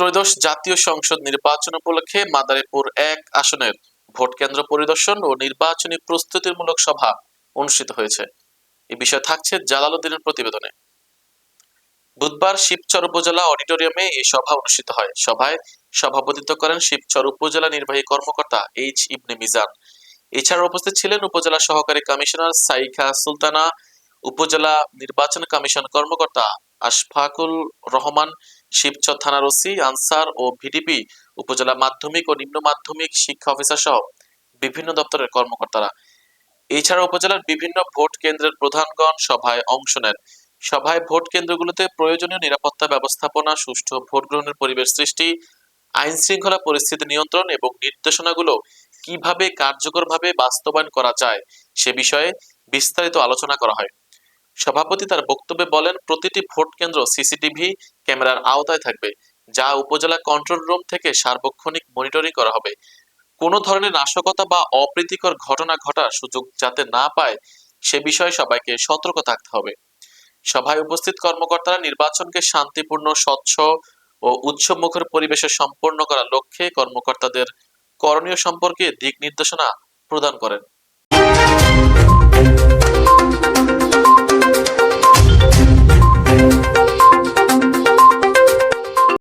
ত্রয়োদশ জাতীয় সংসদ নির্বাচন উপলক্ষে মাদারীপুর এক আসনের ভোট কেন্দ্র পরিদর্শন ও নির্বাচনী প্রস্তুতিমূলক সভা অনুষ্ঠিত হয়েছে। এ বিষয়ে থাকছে জালালউদ্দিনের প্রতিবেদনে। বুধবার শিবচর উপজেলা অডিটোরিয়ামে এই সভা অনুষ্ঠিত হয়। সভায় সভাপতিত্ব করেন শিবচর উপজেলা নির্বাহী কর্মকর্তা এইচ ইবনে মিজান। এছাড়া উপস্থিত ছিলেন উপজেলা সহকারী কমিশনার সাইখা সুলতানা, উপজেলা নির্বাচন কমিশন কর্মকর্তা আশফাকুল রহমান শিবচর থানার ওসি, আনসার ও ভিডিপি উপজেলা মাধ্যমিক ও নিম্ন মাধ্যমিক শিক্ষা অফিসার সহ বিভিন্ন দপ্তরের কর্মকর্তারা। এছাড়া উপজেলার বিভিন্ন ভোট কেন্দ্রের প্রধানগণ সভায় অংশ নেন। সভায় ভোট কেন্দ্রগুলোতে প্রয়োজনীয় নিরাপত্তা ব্যবস্থাপনা, সুষ্ঠু ভোট গ্রহণের পরিবেশ সৃষ্টি আইন শৃঙ্খলা পরিস্থিতি নিয়ন্ত্রণ এবং নির্দেশনাগুলো কীভাবে কার্যকরভাবে বাস্তবায়ন করা যায় সে বিষয়ে বিস্তারিত আলোচনা করা হয়। সভাপতি তার বক্তব্যে বলেন, প্রতিটি ভোট কেন্দ্র সিসিটিভি ক্যামেরার আওতায় থাকবে, যা উপজেলা কন্ট্রোল রুম থেকে সার্বক্ষণিক মনিটরিং করা হবে। কোনো ধরনের নাশকতা বা অপ্রীতিকর ঘটনা ঘটার সুযোগ যাতে না পায়, সে বিষয়ে সবাইকে সতর্ক থাকতে হবে। সভায় উপস্থিত কর্মকর্তারা নির্বাচনকে শান্তিপূর্ণ, স্বচ্ছ ও উৎসবমুখর পরিবেশে সম্পন্ন করার লক্ষ্যে কর্মকর্তাদের করণীয় সম্পর্কে দিক নির্দেশনা প্রদান করেন।